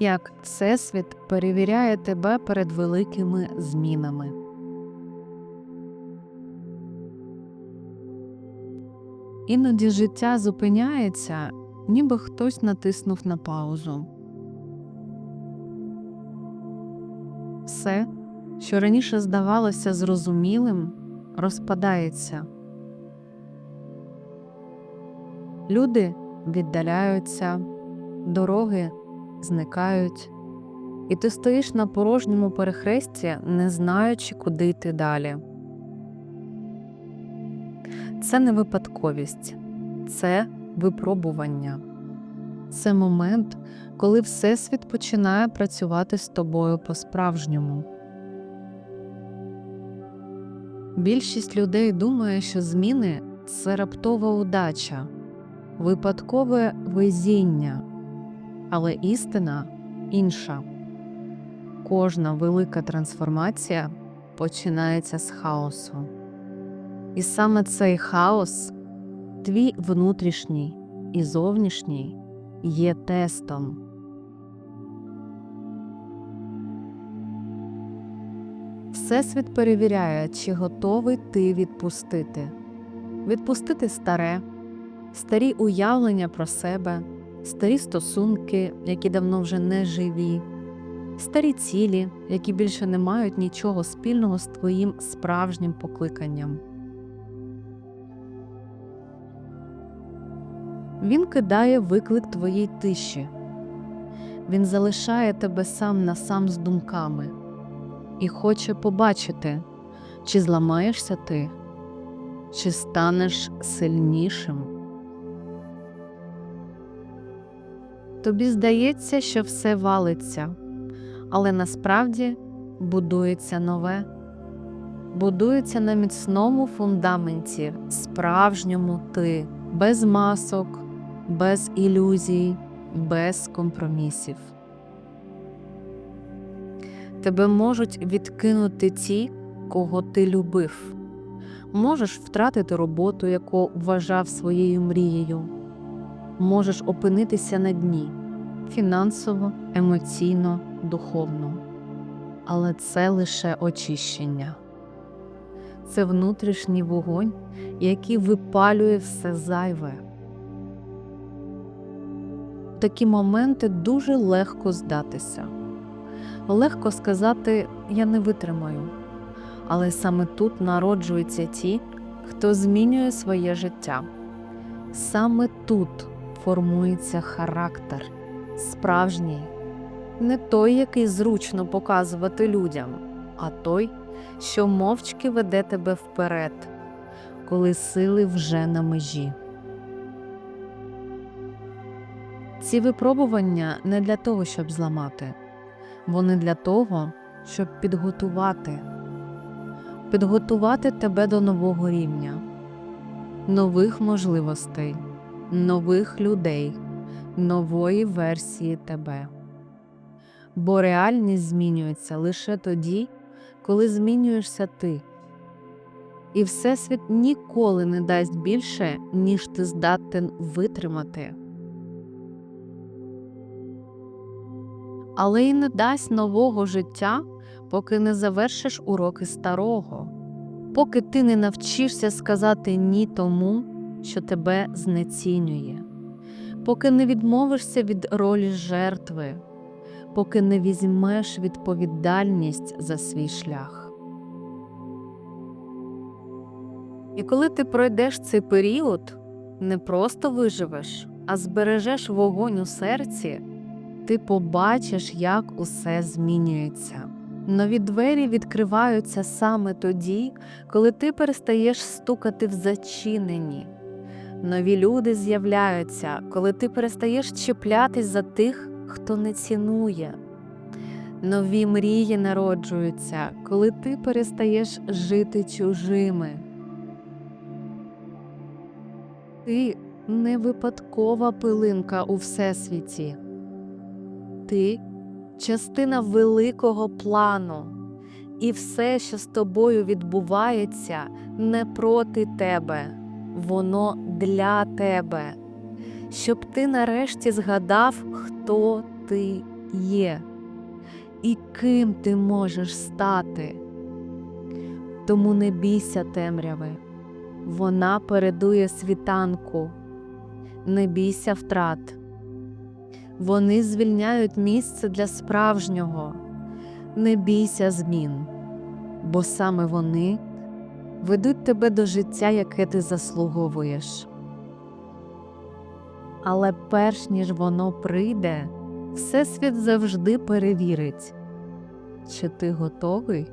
як Всесвіт перевіряє тебе перед великими змінами. Іноді життя зупиняється, ніби хтось натиснув на паузу. Все, що раніше здавалося зрозумілим, розпадається. Люди віддаляються, дороги зникають, і ти стоїш на порожньому перехресті, не знаючи, куди йти далі. Це не випадковість, це випробування. Це момент, коли Всесвіт починає працювати з тобою по-справжньому. Більшість людей думає, що зміни це раптова удача, випадкове везіння, але істина інша. Кожна велика трансформація починається з хаосу. І саме цей хаос, твій внутрішній і зовнішній, є тестом. Всесвіт перевіряє, чи готовий ти відпустити, відпустити старе, старі уявлення про себе, старі стосунки, які давно вже не живі, старі цілі, які більше не мають нічого спільного з твоїм справжнім покликанням. Він кидає виклик твоїй тиші. Він залишає тебе сам на сам з думками і хоче побачити, чи зламаєшся ти, чи станеш сильнішим. Тобі здається, що все валиться, але насправді будується нове, будується на міцному фундаменті, справжньому ти, без масок, без ілюзій, без компромісів. Тебе можуть відкинути ті, кого ти любив. Можеш втратити роботу, яку вважав своєю мрією. Можеш опинитися на дні фінансово, емоційно, духовно. Але це лише очищення. Це внутрішній вогонь, який випалює все зайве. В такі моменти дуже легко здатися. Легко сказати я не витримаю. Але саме тут народжуються ті, хто змінює своє життя. Саме тут формується характер, справжній, не той, який зручно показувати людям, а той, що мовчки веде тебе вперед, коли сили вже на межі. Ці випробування не для того, щоб зламати, вони для того, щоб підготувати, підготувати тебе до нового рівня, нових можливостей, нових людей, нової версії тебе. Бо реальність змінюється лише тоді, коли змінюєшся ти. І Всесвіт ніколи не дасть більше, ніж ти здатен витримати. але й не дасть нового життя, поки не завершиш уроки старого, поки ти не навчишся сказати ні тому, що тебе знецінює, поки не відмовишся від ролі жертви, поки не візьмеш відповідальність за свій шлях. І коли ти пройдеш цей період, не просто виживеш, а збережеш вогонь у серці ти побачиш, як усе змінюється. Нові двері відкриваються саме тоді, коли ти перестаєш стукати в зачинені. Нові люди з'являються, коли ти перестаєш чіплятись за тих, хто не цінує. Нові мрії народжуються, коли ти перестаєш жити чужими. Ти не випадкова пилинка у всесвіті ти частина великого плану, і все, що з тобою відбувається, не проти тебе, воно для тебе, щоб ти нарешті згадав, хто ти є і ким ти можеш стати. Тому не бійся темряви, вона передує світанку, не бійся втрат. Вони звільняють місце для справжнього, не бійся змін, бо саме вони ведуть тебе до життя, яке ти заслуговуєш. Але перш ніж воно прийде, Всесвіт завжди перевірить, чи ти готовий